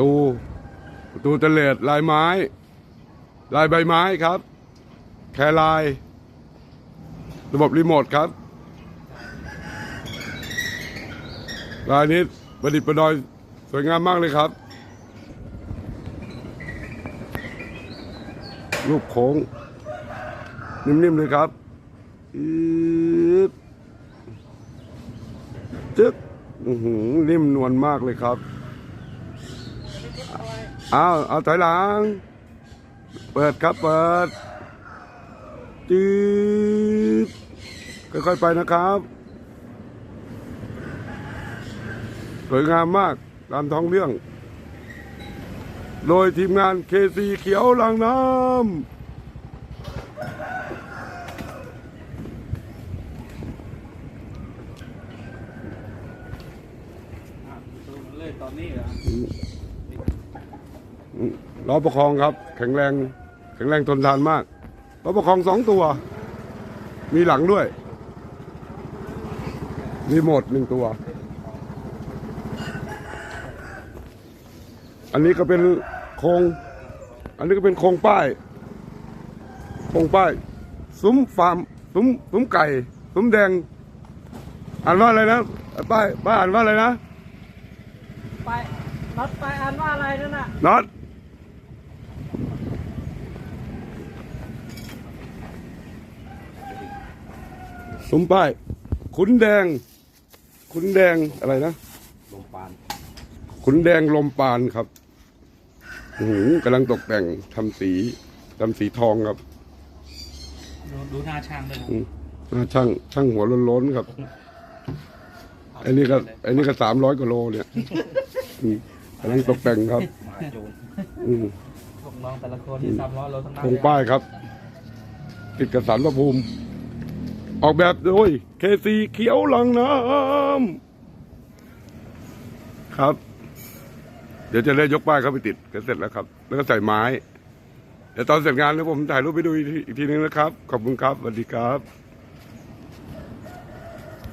ตูตูเตเลดลายไม้ ลายใบไม้ครับ แคลาย ระบบรีโมทครับ ลายนี้ประดิษฐ์ประดอยสวยงามมากเลยครับรูปโค้ง นิ่มๆเลยครับอืดจึ๊ก อือหือนิ่มนวลมากเลยครับเอาเอาถอยหลัง เปิดครับ เปิดจืดค่อยๆไปนะครับ สวยงามมากตามท้องเรื่อง โดยทีมงานเคซีเขียวลังน้ำ เลยตอนนี้เหรอล้อประคองครับ แข็งแรง แข็งแรงทนทานมากล้อประคองสองตัว มีหลังด้วย มีโหมดหนึ่งตัว อันนี้ก็เป็นโครง อันนี้ก็เป็นโครงป้ายโครงป้ายซุ้มฟาร์มซุ้มซุ้มไก่ซุ้มแดง อ่านว่าอะไรนะป้ายป้ายอ่านว่าอะไรนะ ไปนัดไปอ่านว่าอะไรนั่นน่ะน็อตซุ้มป้ายขุนแดง ขุนแดงอะไรนะ ลมปาน ขุนแดงลมปานครับอื้อหือกำลังตกแต่งทำสีทำสีทองครับ ดูดูหน้าช่างด้วยนะอืมอ่าช่างช่างหัวโล้นๆครับไอ้นี่ก็ไอ้นี่ก็สามร้อยกว่าโลเนี่ย อืมกำลังตกแต่งครับมาจูนอืมพวกน้องแต่ละคนที่สามร้อยโลทั้งนั้นธงป้ายครับ ติดกับสารพระภูมิ ออกแบบโดยเคซีเขียวหลังน้ำครับ เดี๋ยวจะได้ยกป้ายเข้าไปติดก็เสร็จแล้วครับ แล้วก็ใส่ไม้เดี๋ยวตอนเสร็จงานแล้วผมถ่ายรูปไปดูอีกทีอีกทีนึงนะครับ ขอบคุณครับสวัสดีครับ